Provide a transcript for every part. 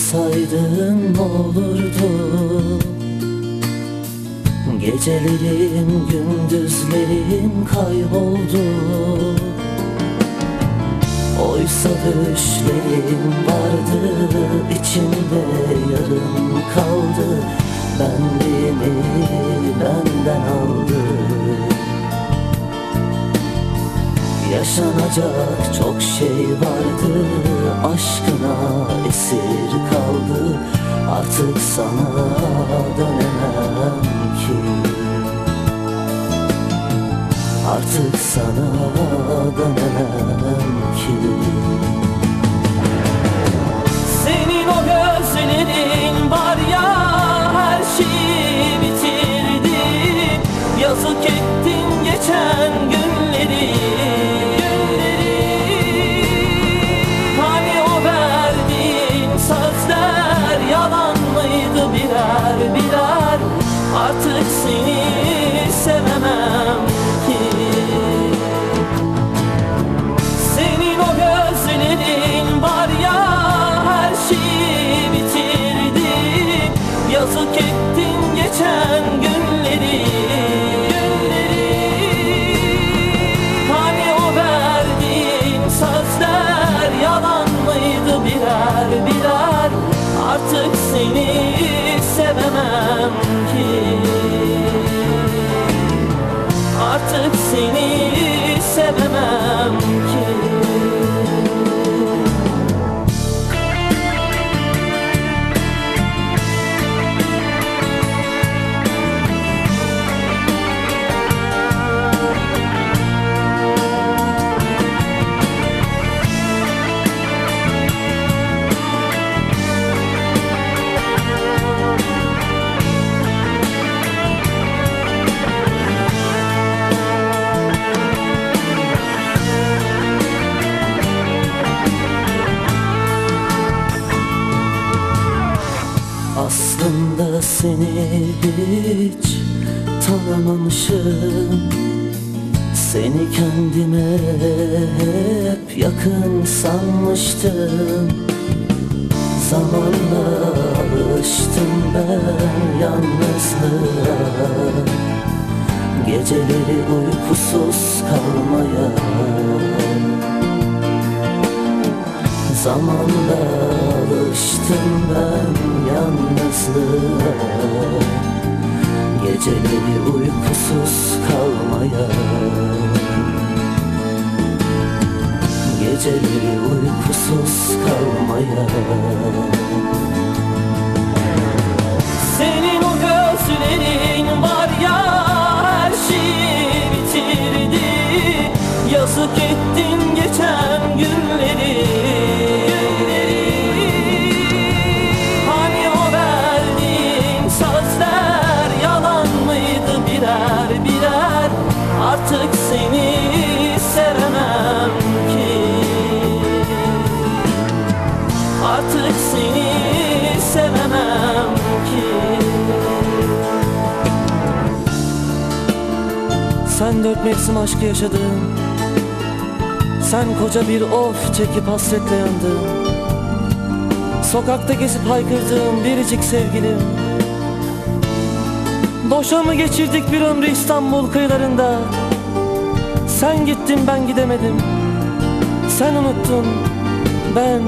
olsaydın ne olurdu? Gecelerim gündüzlerim kayboldu. Oysa düşlerim vardı içimde yarım kaldı. Benliğimi benden aldı Yaşanacak çok şey vardı. Aşkına esir kaldı. Artık sana dönemem ki. Artık sana dönemem ki birer Artık seni sevemem ki. Senin o gözlerin var ya her şeyi bitirdi. Yazık ettin geçen günleri. Hani o verdiğin sözler yalan mıydı birer birer? Artık seni sevemem Aslında seni hiç tanımamışım. Seni kendime hep yakın sanmıştım. Zamanla alıştım ben yalnızlığa. Geceleri uykusuz kalmaya. Zamanla alıştım ben yalnızlığa. Geceleri uykusuz kalmaya. Geceleri uykusuz kalmaya. Senin o gözlerin var ya her şeyi bitirdi. Yazık ettin geçen seni sevemem ki. Sen dört mevsim aşkı yaşadın. Sen koca bir of çekip hasretle yandın. Sokakta gezip haykırdığım biricik sevgilim. Boşa mı geçirdik bir ömrü İstanbul kıyılarında? Sen gittin ben gidemedim. Sen unuttun ben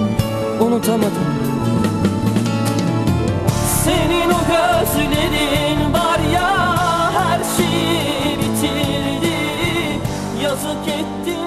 unutamadım senin o gözlerin var ya her şeyi bitirdi. Yazık etti